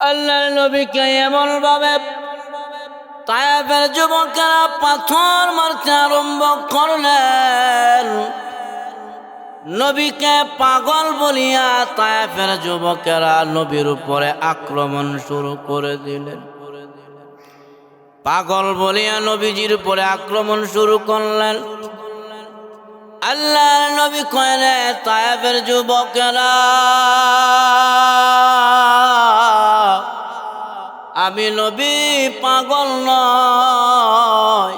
আল্লাহ নবীকে এমন ভাবে তায়াবের যুবকেরা পাথর মারতে আরম্ভ করলেন। নবীকে পাগল বলিয়া তায়াফের যুবকেরা নবীর উপরে আক্রমণ শুরু করে দিলেন। পাগল বলিয়া নবীজির উপরে আক্রমণ শুরু করলেন। আল্লাহ নবী কয়রে তায়াবের যুবকেরা আমি নবী পাগল নয়।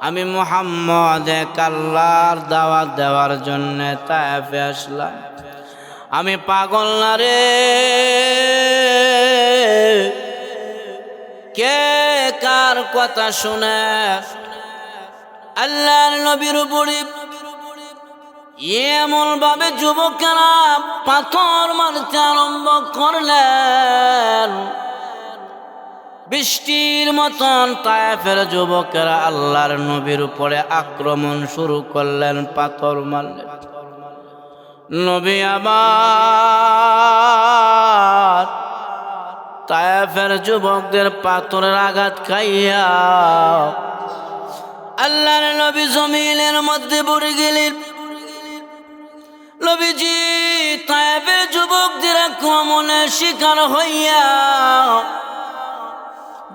আমি মোহাম্মদ কাল্লার দাওয়াত দেওয়ার জন্য তায়াফে আসলাম। আমি পাগল না রে। কে কার কথা শুনে? আল্লাহর নবীর উপরে এমন ভাবে যুবকেরা পাথর মারতে আরম্ভ করলেন। বৃষ্টির মতন তায়েফের যুবকেরা আল্লাহর নবীর উপরে আক্রমণ শুরু করলেন, পাথর মারলেন। নবী আবার তায়েফের যুবকদের পাথরের আঘাত খাইয়া আল্লাহর নবী জমিনের মধ্যে পড়ে গেলেন। নবীজি তায়েফের যুবকদের আক্রমণের শিকার হইয়া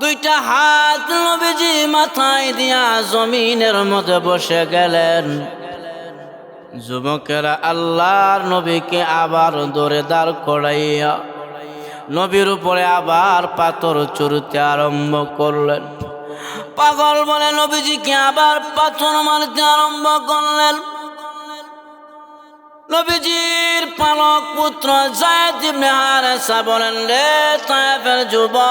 দুইটা হাত নবীজি মাথায় দিয়া জমিনের মধ্যে বসে গেলেন। যুবকেরা আল্লাহর নবীকে আবার দৌড়ে দাঁড় করাইয়া নবীর উপরে আবার পাথর চুরতে আরম্ভ করলেন। পাগল বলে নবীজিকে আবার পাথর মারতে আরম্ভ করলেন। নবীজির পালক পুত্র জায়দ ইবনে বলেন, রে তায়েফের যুবক,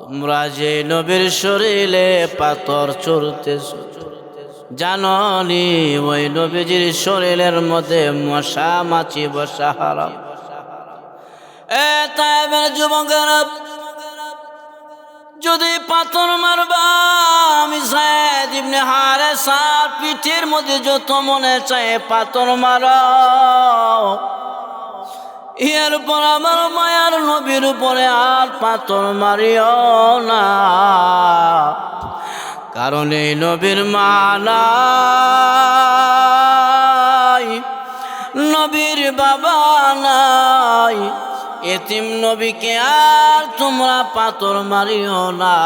তোমরা যে নবীর শরীরে পাথর চড়তেছ জাননি ওই নবীজির শরীরের মধ্যে মশা, মাছি, বসা, হারাম? এ তায়েফের যুবকেরা যদি পাথর মারবা, আমি হারে সার পিঠের মধ্যে যত মনে চায় পাথর মার। এরপর আমার মায়ার নবীর উপরে আর পাথর মারিও না। কারণ এই নবীর মানাই নবীর বাবা নাই। এতিম নবীকে আর তোমরা পাথর মারিও না।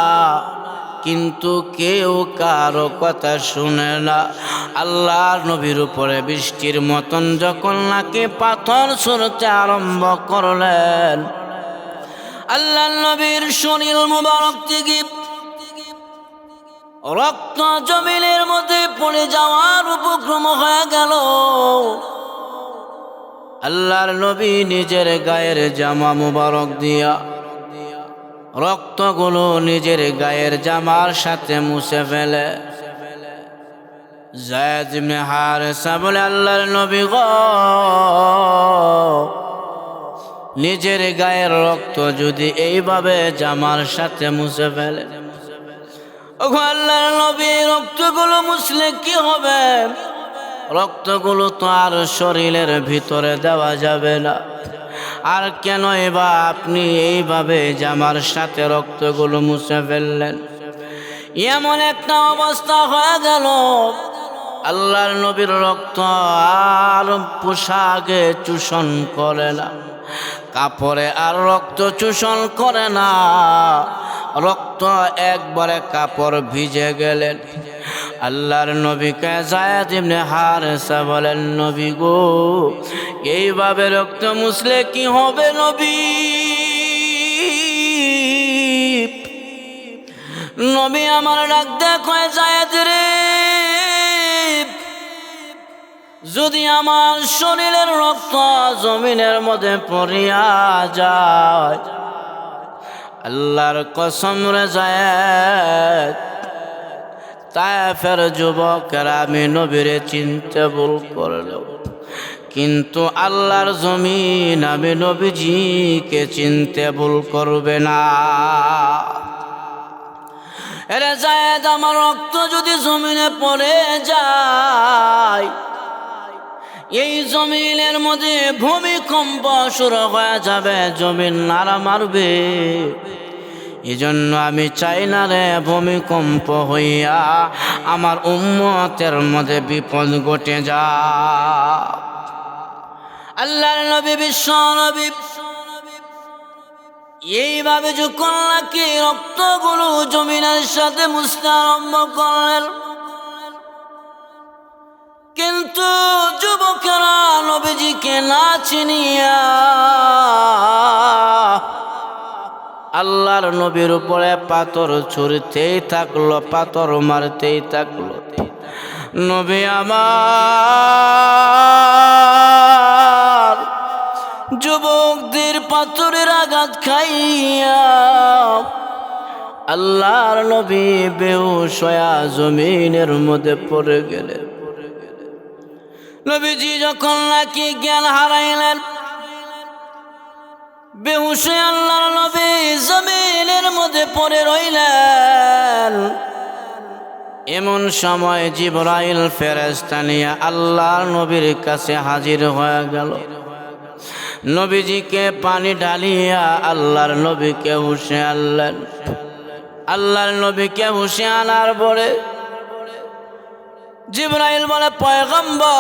কিন্তু কেউ কারও কথা শুনে না। আল্লাহর নবীর উপরে বৃষ্টির মতন যখন নাকি পাথর ছড়তে আরম্ভ করলেন আল্লাহ নবীর শরীর মুবারক থেকে রক্ত জমিনের মধ্যে পড়ে যাওয়ার উপক্রম হয়ে গেল। আল্লাহর নবী নিজের গায়ের জামা মুবারক দিয়া রক্তগুলো নিজের গায়ের জামার সাথে মুছে ফেলে। জায়দ ইবনে হারেসা বলে, আল্লাহর নবী গো, নিজের গায়ের রক্ত যদি এইভাবে জামার সাথে মুছে ফেলে আল্লাহর নবী, রক্তগুলো মুছলে কি হবে? রক্তগুলো তো আর শরীরের ভিতরে দেওয়া যাবে না। আর কেন এবার আপনি এইভাবে জামার সাথে রক্তগুলো মুছে ফেললেন? এমন একটা অবস্থা হয়ে গেল। আল্লাহর নবীর রক্ত আর পোশাকে চূষণ করে না। কাপড়ে আর রক্ত চূষণ করে না। রক্ত একবারে কাপড় ভিজে গেলেন। আল্লাহর নবীকে জায়াত ইবনে হারেসা বলেন, নবী গো, এইভাবে রক্ত মুছলে কি হবে নবী? নবী আমার ডাক দেখো রে। যদি আমার শরীরের রক্ত জমিনের মধ্যে পড়িয়া যায়, আল্লাহর কসম রে যায় তায়েফের যুবকেরা আমি নবীরে চিনতে ভুল করল কিন্তু আল্লাহর জমিন আমি নবীজিকে চিনতে ভুল করবে না। এরে জায়দ, আমার রক্ত যদি জমিনে পড়ে যায়, এই জমিনের মধ্যে ভূমিকম্প শুরু হয়ে যাবে, জমিন নাড়া মারবে। এই জন্য আমি চাই না রে ভূমিকম্প হইয়া আমার উম্মতের মধ্যে বিপদ ঘটে যা। আল্লাহর নবী, বিশ্ব নবী, এইভাবে যখন নাকি রক্তগুলো জমিনের সাথে মুছতে আরম্ভ করলেন, কিন্তু যুবকেরা নবীজিকে না চিনিয়া আল্লাহর নবীর উপরে পাথর ছুড়তেই থাকল, পাথর মারতেই থাকল। নবী আমার যুবকদের পাথরের আঘাত খাইয়া আল্লাহর নবী বেউসয়া জমিনের মধ্যে পড়ে গেলেন। নবীজি যখন নাকি জ্ঞান হারাইলেন বেহুশে আল্লাহর নবী জমিনের মধ্যে পড়ে রইলেন। এমন সময় জিবরাইল ফেরেস্তা নিয়ে আল্লাহর নবীর কাছে হাজির হয়ে গেল। নবীজিকে পানি ঢালিয়া আল্লাহর নবীকে হুশে আনলেন। আল্লাহর নবীকে হুশে আনার পরে জিবরাইল বলে, পয়গম্বর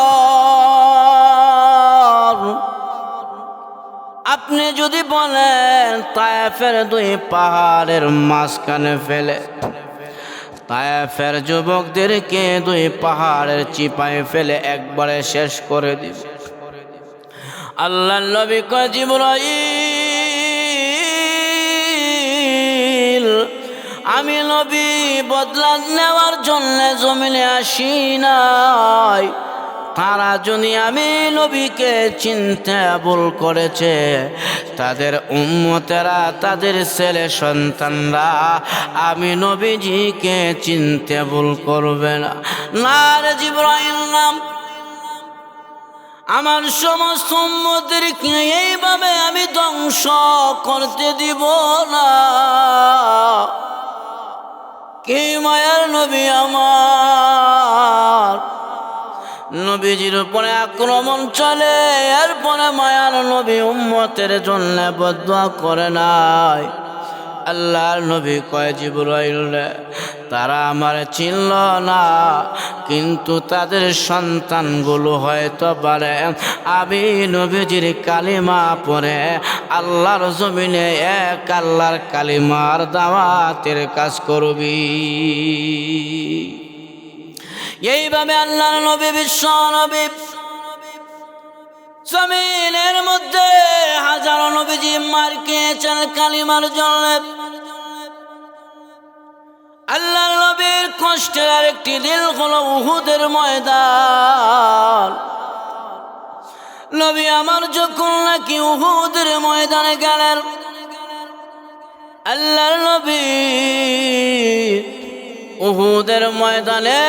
যদি বলেন, তায়েফের দুই পাহাড়ের মাঝখানে ফেলে। তায়েফের যুবকদেরকে দুই পাহাড়ের চিপায় ফেলে একবারে শেষ করে দিব। আল্লাহ নবী জিবরাইল, আমি নবী বদলা নেওয়ার জন্য জমিনে আসি নাই। তারা যদি আমি নবীকে চিনতে ভুল করেছে। তাদের উম্মতেরা, তাদের ছেলে সন্তানরা আমি নবীজিকে চিনতে ভুল করবে না। জিব্রাইল নাম। আমার সমস্ত উম্মদেরকে এইভাবে আমি ধ্বংস করতে দিব না। কে মায়ার নবী আমার? নবীজির উপরে আক্রমণ চলে, এরপরে মায়ার নবী উম্মতের জন্য বদুয়া করে নাই। আল্লাহর নবী কয়, জিবরাইল তারা আমার চিনল না, কিন্তু তাদের সন্তানগুলো হয়তো পারে। আমি নবীজির কালিমা পরে আল্লাহর জমিনে এক আল্লাহর কালিমার দাওয়াতের কাজ করবি। এইভাবে আল্লাহ নবী, বিশ্ব নবী, জমিনের মধ্যে হাজারো নবীজি মার খেয়েছেন কালিমার জন্য। আল্লাহর নবীর কষ্টের আরেকটি দিল হলো উহুদের ময়দান। নবী আমার যখন নাকি উহুদের ময়দানে গেলেন, আল্লাহর নবী উহুদের ময়দানে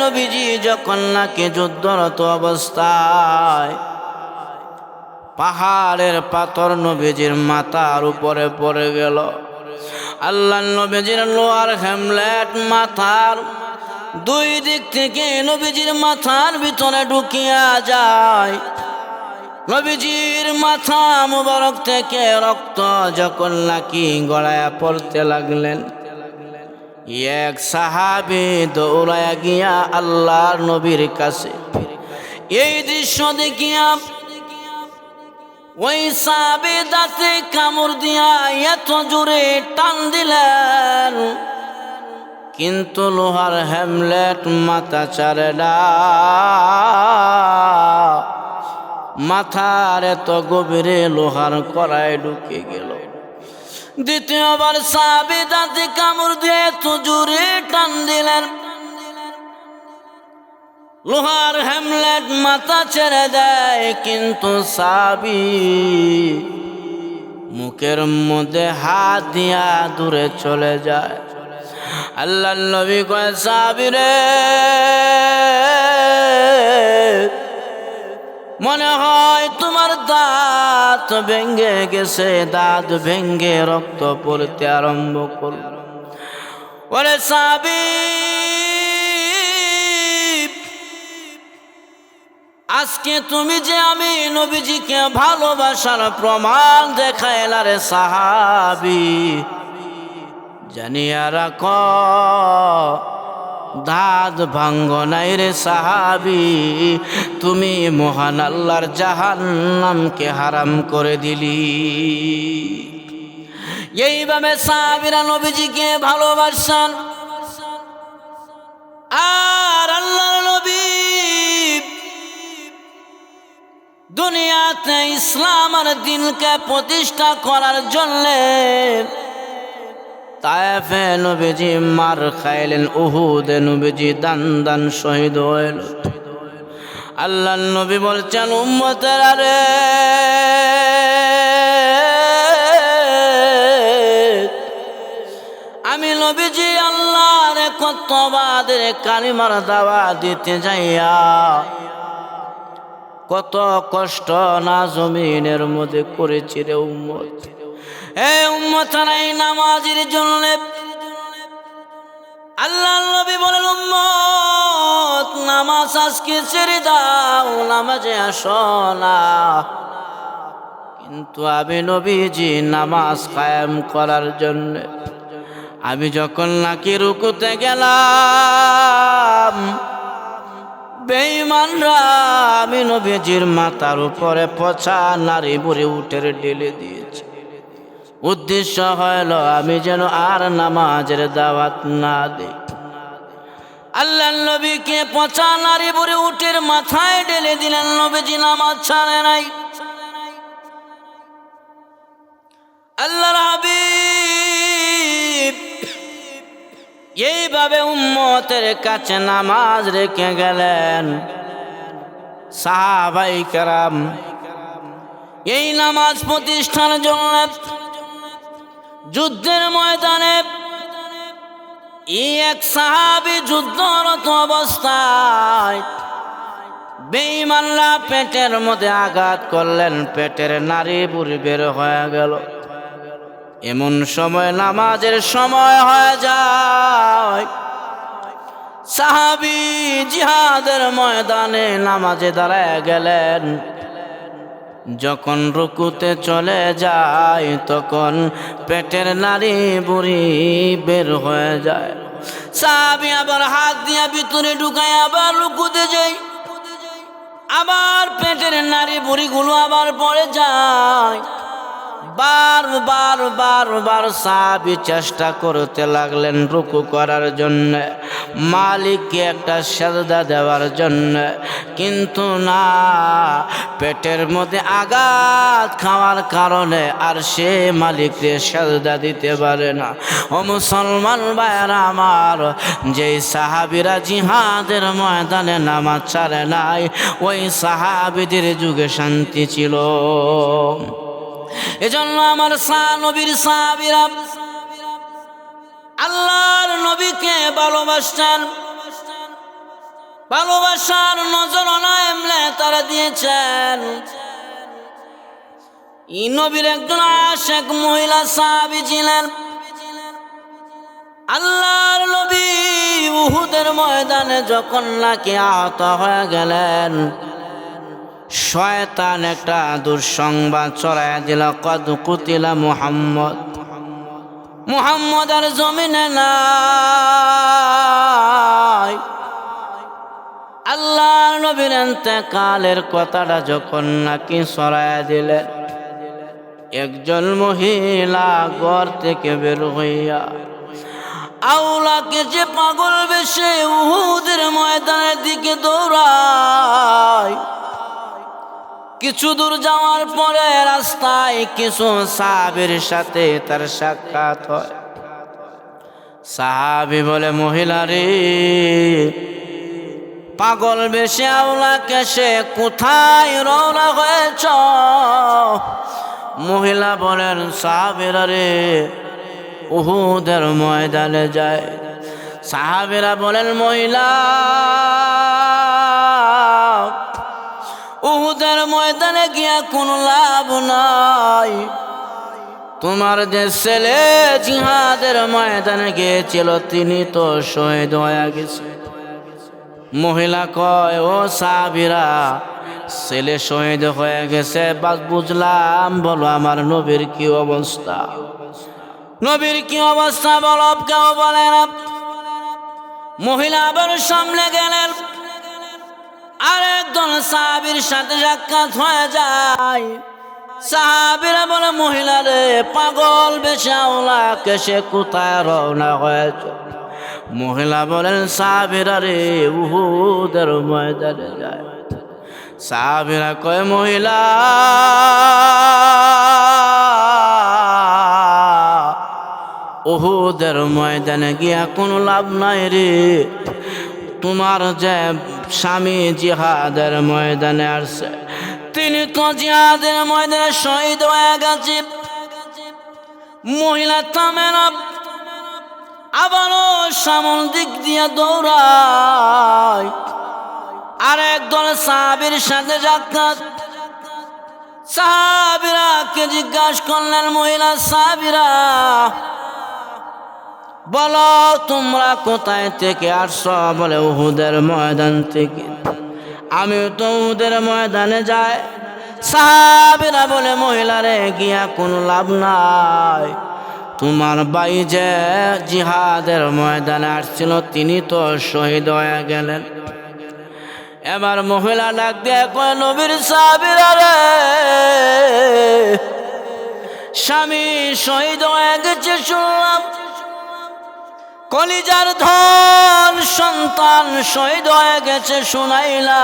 নবীজি যখন নাকি যুদ্ধরত অবস্থায়, পাহাড়ের পাথর নবীজির মাথার উপরে পড়ে গেল। আল্লাহ নবীজির লোয়ার হ্যামলেট মাথার দুই দিক থেকে নবীজির মাথার ভিতরে ঢুকিয়া যায়। নবীজির মাথা মুবারক থেকে রক্ত যখন নাকি গড়ায়া পড়তে লাগলেন এক সাহাবি দৌড়ায়া গিয়া আল্লাহর নবীর কাছে। এই দৃশ্য দেখিয়া ওই সাবে দাঁতে কামড় দিয়া এত জোরে টান দিলেন। কিন্তু লোহার হ্যামলেট মাথা চারে মাথার এত গভীরে লোহার কড়ায় ঢুকে গেল। দ্বিতীয়বার সাবে দাঁতে কামড় দিয়ে এত জোরে টান দিলেন। লোহার হ্যামলেট মাথা ছেড়ে দেয়, কিন্তু সাবি মুখের মধ্যে হাত দিয়া দূরে চলে যায়। আল্লাহ নবী কয়, সাবি রে মনে হয় তোমার দাঁত ভেঙ্গে গেছে, দাঁত ভেঙ্গে রক্ত পড়তে আরম্ভ করল। ওরে সাবি আজকে তুমি যে আমি নবীজিকে ভালোবাসার প্রমাণ দেখাইলা রে সাহাবি, জানিয়া রাখ দাঁত ভাঙ্গ নাই রে সাহাবি। তুমি মহান আল্লাহর জাহান্নামকে হারাম করে দিলি। এইভাবে সাহাবিরা নবীজিকে ভালোবাসান আর আল্লাহর নবী দুনিয়াতে ইসলাম আর দিনকে প্রতিষ্ঠা করার জন্যে তায়েফে নবীজি মার খাইলেন উহুদে নবীজি দান দান শহীদ হইল। আল্লাহ নবী বলছেন, উম্মতের আরে আমি নবীজি আল্লাহর কতবাদের কালিমার দাওয়া দিতে যাইয়া কত কষ্ট না জমিনের মধ্যে করেছি রে উম্মত। এ উম্মতারাই নামাজের জন্য আল্লাহ নবী বলেন, উম্মত, নামাজ আজকে ছেড়ে দাও, নামাজে আসো না। কিন্তু আমি নবীজি, নামাজ কায়েম করার জন্য আমি যখন নাকি রুকুতে গেলাম, বেঈমানরা আমি নবীজির মাথার উপরে পচা নারী বুড়ি উঠের ঢেলে দিয়েছি উদ্দেশ্য হইল আমি যেন আর নামাজের দাওয়াত না দিই। আল্লাহ নবীকে পচা নারী বুড়ি উঠের মাথায় ঢেলে দিলেন, নবীজি নামাজ ছাড়ে নাই। আল্লাহর হাবিব এইভাবে উম্মতের কাছে নামাজ রেখে গেলেন। সাহাবাই কারাম, এই নামাজ প্রতিষ্ঠানের জন্য যুদ্ধের ময়দানে এক সাহাবি যুদ্ধরত অবস্থায় বেঈমানরা পেটের মধ্যে আঘাত করলেন, পেটের নারী বুড়ি বের হয়ে গেল। এমন সময় নামাজের সময় হয়ে যায়। সাহাবি জিহাদের ময়দানে নামাজে দাঁড়ায় গেলেন। যখন রুকুতে চলে যায়, তখন পেটের নারী বুড়ি বের হয়ে যায়। সাহাবি আবার হাত দিয়া ভিতরে ঢুকায় আবার রুকুতে যাই আবার পেটের নারী বুড়িগুলো আবার পড়ে যায়। বার বার বার বার চেষ্টা করতে লাগলেন রুকু করার জন্য, মালিককে একটা সেজদা দেওয়ার জন্য। কিন্তু না, পেটের মধ্যে আঘাত খাওয়ার কারণে আর সে মালিককে সেজদা দিতে পারে না। ও মুসলমান ভাইয়েরা আমার, যেই সাহাবিরা জিহাদের ময়দানে নামাজ ছাড়ে নাই, ওই সাহাবিদের যুগে শান্তি ছিল। এজন্য আমার সা, নবীর সাহাবিরা আল্লাহর নবীকে ভালোবাসছেন ভালোবাসার নজর এমলে তারা দিয়েছেন। ই নবীর একজন আশেক মহিলা সাহাবি ছিলেন। আল্লাহর নবী উহুদের ময়দানে যখন নাকি আহত হয়ে গেলেন শয়তান একটা দুঃসংবাদ চড়াইয়া দিল, কদ কুতিলা মুহাম্মদ। মুহাম্মদ আর জমিনে নাই। আল্লাহ নবীর কালের কথাটা যখন নাকি সরাইয়া দিলেন একজন মহিলা ঘর থেকে বের হইয়া আউলাকে যে পাগল বেশে উহুদের ময়দানের দিকে দৌড়ায় কিছু দূর যাওয়ার পরে রাস্তায় কিছু সাহাবির সাথে তার সাক্ষাৎ হয়। সাহাবি বলে, মহিলা রে, পাগল বেশে আওলা কেসে কোথায় রওনা হয়েছ? মহিলা বলেন, সাহাবিরা রে, উহুদের ময়দানে যায়। সাহাবেরা বলেন, মহিলা উহুদের ময়দানে গিয়া কোনো লাভ নাই। তোমার যে ছেলে জিহাদের ময়দানে গিয়েছিল, তিনি তো শহীদ হয়ে গেছে। মহিলা কয়, ও সাবিরা ছেলে শহীদ হয়ে গেছে, বাস বুঝলাম, বলো আমার নবীর কি অবস্থা? নবীর কি অবস্থা বলো, কেউ বলে না। মহিলা আবার সামনে গেলেন। আর একজন সাহাবির সাথে সাক্ষাৎ হয়ে যায়। সাহাবিরা বলে, মহিলা রে, পাগল বেশাওলা কেসে কোথায় রওনা হয়েছে? মহিলা বলেন, সাহাবিরা রে, উহুদের ময়দানে যায়। সাহাবিরা কয়, মহিলা ওহুদের ময়দানে গিয়া কোনো লাভ নাই রে। তোমার যে স্বামী জিহাদের ময়দানে আসছে। তিনি তো জিহাদের ময়দানে শহীদ হয়ে গেছে। মহিলা থামেন আবারও সামন দিক দিয়ে দৌড়ায়। আর একদল সাহাবির সাথে সাক্ষাৎ সাহাবিরা কে জিজ্ঞাসা করলেন, মহিলা সাহাবিরা বলো, তোমরা কোথায় থেকে আসছ? বলে উহুদের ময়দান থেকে। আমি তো উহুদের ময়দানে যাই। সাহাবিরা বলে, মহিলারে, গিয়া কোনো লাভ নাই। তোমার বাই যে জিহাদের ময়দানে আসছিল, তিনি তো শহীদ হয়ে গেলেন। এবার মহিলা ডাক দিয়ে কয়, নবীর সাহাবিরা রে, স্বামী শহীদ হয়ে গেছে শুনলাম। কলিজার ধন সন্তান শহীদ হয়ে গেছে শুনাইলা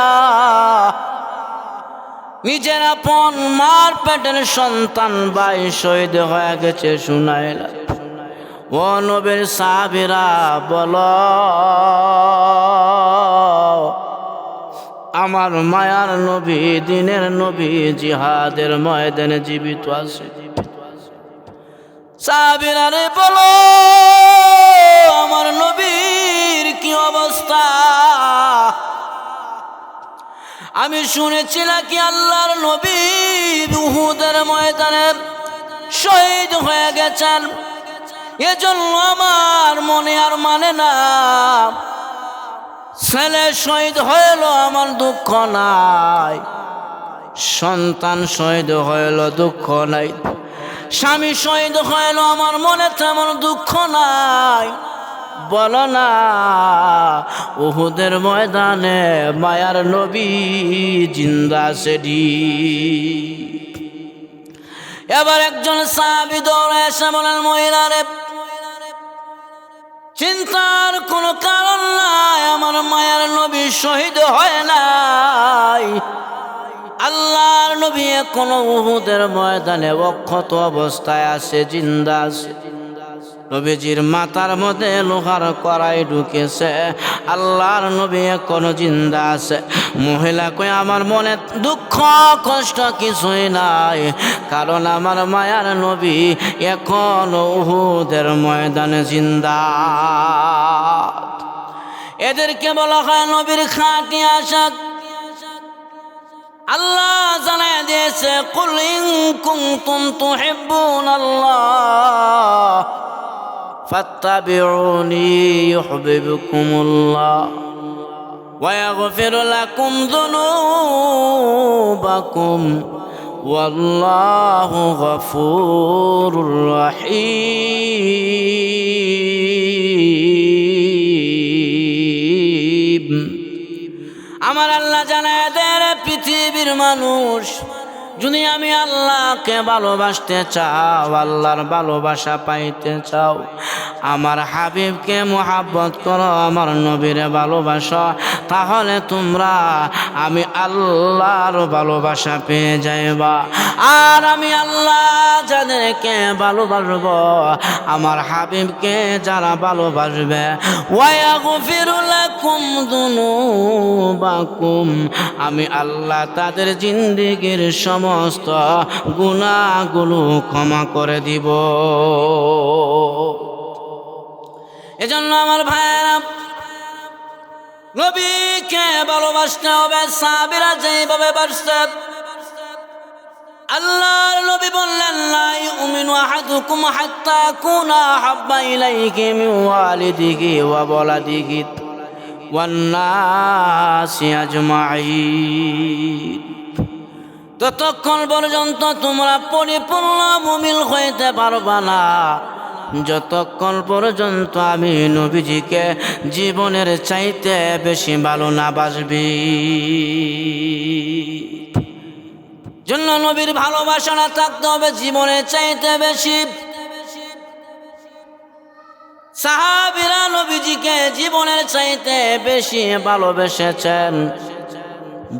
নিজের আপন মার পেটের সন্তান ভাই শহীদ হয়ে গেছে শুনাইলা ও নবীর সাবিরা বল, আমার মায়ার নবী, দিনের নবী জিহাদের ময়দানে জীবিত আছে। সাবিরারে বলো আমার নবীর কি অবস্থা? আমি শুনেছি নাকি আল্লাহর নবী উহুদের ময়দানে শহীদ হয়ে গেছেন। এজন্য আমার মনে আর মানে না। ছেলে শহীদ হইল, আমার দুঃখ নাই। সন্তান শহীদ হইল, দুঃখ নাই। স্বামী শহীদ হইল, আমার মনে তেমন দুঃখ নাই। বল না, উহুদের ময়দানে মায়ার নবী জিন্দা সেডি এবার একজন সাহাবি দৌড়ে এসে বলেন, মহিলারে, চিন্তার কোনো কারণ নাই, আমার মায়ার নবী শহীদ হয় নাই। আল্লাহর নবী কোনো উহুদের ময়দানে অক্ষত অবস্থায় আছে, জিন্দা আছে। নবীজির মাথার মধ্যে লোহার কড়াই ঢুকেছে। আল্লাহর নবী এখনও জিন্দা আছে। মহিলা কই আমার মনে দুঃখ, কষ্ট কিছুই নাই। কারণ আমার মায়ার নবী এখন উহুদের ময়দানে জিন্দা। এদেরকে বলা হয় নবীর খাটি আসাদ আল্লাহ জানায় দিয়েছে, কুল ইন কুনতুম তুহিব্বুন আল্লাহ ফাত্তাবিউনি ইউহিব্বুকুমুল্লাহ ويغفر لكم ذنوبكم والله غفور رحيم আমার আল্লাহ জানায় দেয় পৃথিবীর মানুষ যদি আমি আল্লাহকে ভালোবাসতে চাও, আল্লাহর ভালোবাসা পাইতে চাও, আমার হাবিবকে মোহাব্বত করো, আমার নবীরে ভালোবাসো, তাহলে তোমরা আমি আল্লাহর ভালোবাসা পেয়ে যাইবা। আর আমি আল্লাহ যাদেরকে ভালোবাসব, আমার হাবিবকে যারা ভালোবাসবে কুম দুনু বাকুম আমি আল্লাহ তাদের জিন্দিগির সমস্ত গুণাগুলো ক্ষমা করে দিব। এজন্য আমার ভাইয়েরা, নবীকে ভালোবাসতে হবে সাবিরা যেভাবে বাসতে আল্লাহর নবী বললেন, লাই উমিনু আহাদুকুম হাত্তা কুনা হাব্বা ইলাইহি মিন ওয়ালিদিহি ওয়া বলাদিহি। ততক্ষণ পর্যন্ত তোমরা পরিপূর্ণ মুমিল হইতে পারবা না। যতক্ষণ পর্যন্ত আমি নবীজিকে জীবনের চাইতে বেশি ভালো না বাসবি। জন্য নবীর ভালোবাসাটা থাকতে হবে, জীবনের চাইতে বেশি। সাহাবিরা নবীজিকে জীবনের চাইতে বেশি ভালোবেসেছেন।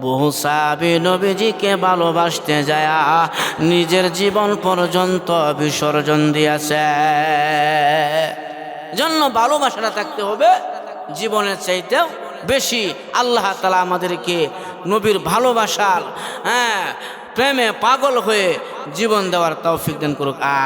বহু সাহাবি নবীজিকে ভালোবাসতে যায় নিজের জীবন পর্যন্ত বিসর্জন দিয়েছে। জন্য ভালোবাসাটা থাকতে হবে, জীবনের চাইতেও বেশি। আল্লাহ তালা আমাদেরকে নবীর ভালোবাসার হ্যাঁ প্রেমে পাগল হয়ে জীবন দেওয়ার তৌফিক দান করুক আ